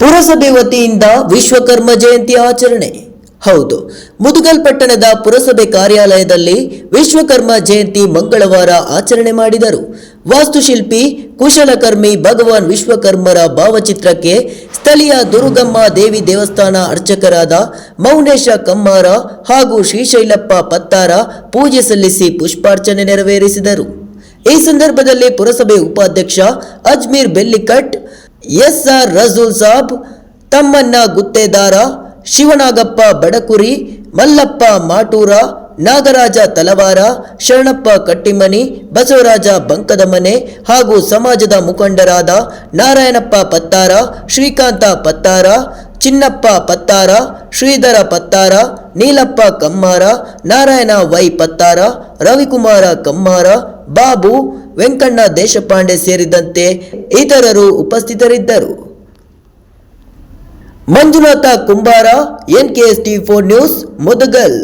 ಪುರಸಭೆ ವತಿಯಿಂದ ವಿಶ್ವಕರ್ಮ ಜಯಂತಿ ಆಚರಣೆ. ಹೌದು, ಮುದುಗಲ್ ಪಟ್ಟಣದ ಪುರಸಭೆ ಕಾರ್ಯಾಲಯದಲ್ಲಿ ವಿಶ್ವಕರ್ಮ ಜಯಂತಿ ಮಂಗಳವಾರ ಆಚರಣೆ ಮಾಡಿದರು. ವಾಸ್ತುಶಿಲ್ಪಿ, ಕುಶಲಕರ್ಮಿ ಭಗವಾನ್ ವಿಶ್ವಕರ್ಮರ ಭಾವಚಿತ್ರಕ್ಕೆ ಸ್ಥಳೀಯ ದುರುಗಮ್ಮ ದೇವಿ ದೇವಸ್ಥಾನ ಅರ್ಚಕರಾದ ಮೌನೇಶ ಕಮ್ಮಾರ ಹಾಗೂ ಶ್ರೀಶೈಲಪ್ಪ ಪತ್ತಾರ ಪೂಜೆ ಸಲ್ಲಿಸಿ ಪುಷ್ಪಾರ್ಚನೆ ನೆರವೇರಿಸಿದರು. ಈ ಸಂದರ್ಭದಲ್ಲಿ ಪುರಸಭೆ ಉಪಾಧ್ಯಕ್ಷ ಅಜ್ಮೀರ್ ಬೆಲ್ಲಿಕಟ್ ಎಸ್ಆರ್ ರಜೂಲ್ ಸಾಬ್, ತಮ್ಮಣ್ಣ ಗುತ್ತೇದಾರ ಶಿವನಾಗಪ್ಪ ಬಡಕುರಿ, ಮಲ್ಲಪ್ಪ ಮಾಟೂರ, ನಾಗರಾಜ ತಲವಾರ, ಶರಣಪ್ಪ ಕಟ್ಟಿಮನಿ, ಬಸವರಾಜ ಬಂಕದ ಮನೆ ಹಾಗೂ ಸಮಾಜದ ಮುಖಂಡರಾದ ನಾರಾಯಣಪ್ಪ ಪತ್ತಾರ, ಶ್ರೀಕಾಂತ ಪತ್ತಾರ, ಚಿನ್ನಪ್ಪ ಪತ್ತಾರ, ಶ್ರೀಧರ ಪತ್ತಾರ, ನೀಲಪ್ಪ ಕಮ್ಮಾರ, ನಾರಾಯಣ ವೈ ಪತ್ತಾರ, ರವಿಕುಮಾರ ಕಮ್ಮಾರ ಬಾಬು ವೆಂಕಣ್ಣ ದೇಶಪಾಂಡೆ ಸೇರಿದಂತೆ ಇತರರು ಉಪಸ್ಥಿತರಿದ್ದರು. Manjunatha Kumbara, N K S T four news, Mudagal.